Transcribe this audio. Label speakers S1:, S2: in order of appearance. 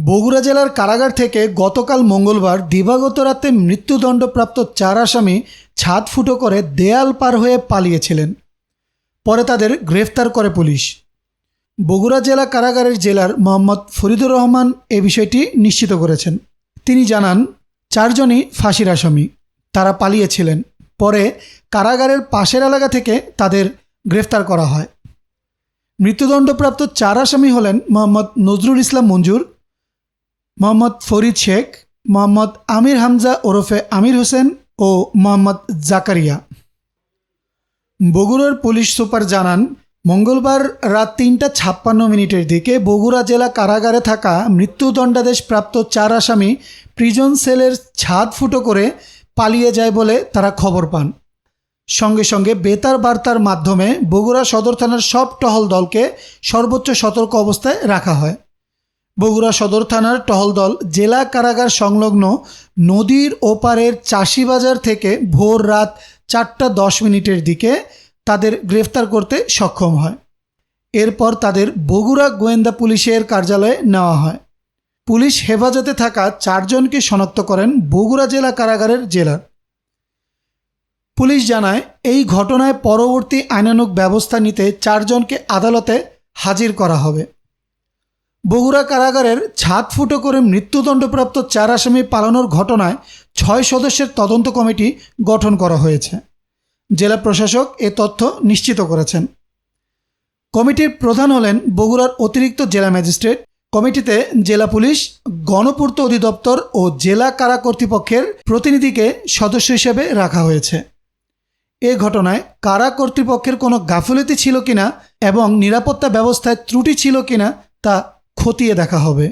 S1: বগুড়া জেলার কারাগার থেকে গতকাল মঙ্গলবার দিবাগত রাতে মৃত্যুদণ্ডপ্রাপ্ত চার আসামি ছাদ ফুটো করে দেয়াল পার হয়ে পালিয়েছিলেন। পরে তাদের গ্রেফতার করে পুলিশ। বগুড়া জেলা কারাগারের জেলার মোহাম্মদ ফরিদুর রহমান এ বিষয়টি নিশ্চিত করেছেন। তিনি জানান, চারজনই ফাঁসির আসামি। তারা পালিয়েছিলেন। পরে কারাগারের পাশের এলাকা থেকে তাদের গ্রেফতার করা হয়। মৃত্যুদণ্ডপ্রাপ্ত চার আসামি হলেন মোহাম্মদ নজরুল ইসলাম মঞ্জুর মোহাম্মদ ফরিদ শেখ, মোহাম্মদ আমির হামজা ওরফে আমির হোসেন ও মোহাম্মদ জাকারিয়া। বগুড়ার পুলিশ সুপার জানান, মঙ্গলবার রাত তিনটা ছাপ্পান্ন মিনিটের দিকে বগুড়া জেলা কারাগারে থাকা মৃত্যুদণ্ডাদেশ প্রাপ্ত চার আসামি প্রিজন সেলের ছাদ ফুটো করে পালিয়ে যায় বলে তারা খবর পান। সঙ্গে সঙ্গে বেতার বার্তার মাধ্যমে বগুড়া সদর থানার সব টহল দলকে সর্বোচ্চ সতর্ক অবস্থায় রাখা হয়। বগুড়া সদর থানার টহল দল জেলা কারাগার সংলগ্ন নদীর ওপারের চাষিবাজার থেকে ভোর রাত চারটা দশ মিনিটের দিকে তাদের গ্রেফতার করতে সক্ষম হয়। এরপর তাদের বগুড়া গোয়েন্দা পুলিশের কার্যালয়ে নেওয়া হয়। পুলিশ হেফাজতে থাকা চারজনকে শনাক্ত করেন বগুড়া জেলা কারাগারের জেলার পুলিশ জানায়, এই ঘটনায় পরবর্তী আইনানুগ ব্যবস্থা নিতে চারজনকে আদালতে হাজির করা হবে। বগুড়া কারাগারের ছাদ ফুটো করে মৃত্যুদণ্ডপ্রাপ্ত চার আসামি পালানোর ঘটনায় ছয় সদস্যের তদন্ত কমিটি গঠন করা হয়েছে। জেলা প্রশাসক এ তথ্য নিশ্চিত করেছেন। কমিটির প্রধান হলেন বগুড়ার অতিরিক্ত জেলা ম্যাজিস্ট্রেট, কমিটিতে জেলা পুলিশ, গণপূর্ত অধিদপ্তর ও জেলা কারা কর্তৃপক্ষের প্রতিনিধিকে সদস্য হিসেবে রাখা হয়েছে। এ ঘটনায় কারা কর্তৃপক্ষের কোনো গাফিলতি ছিল কিনা এবং নিরাপত্তা ব্যবস্থায় ত্রুটি ছিল কিনা তা খতিয়ে দেখা হবে।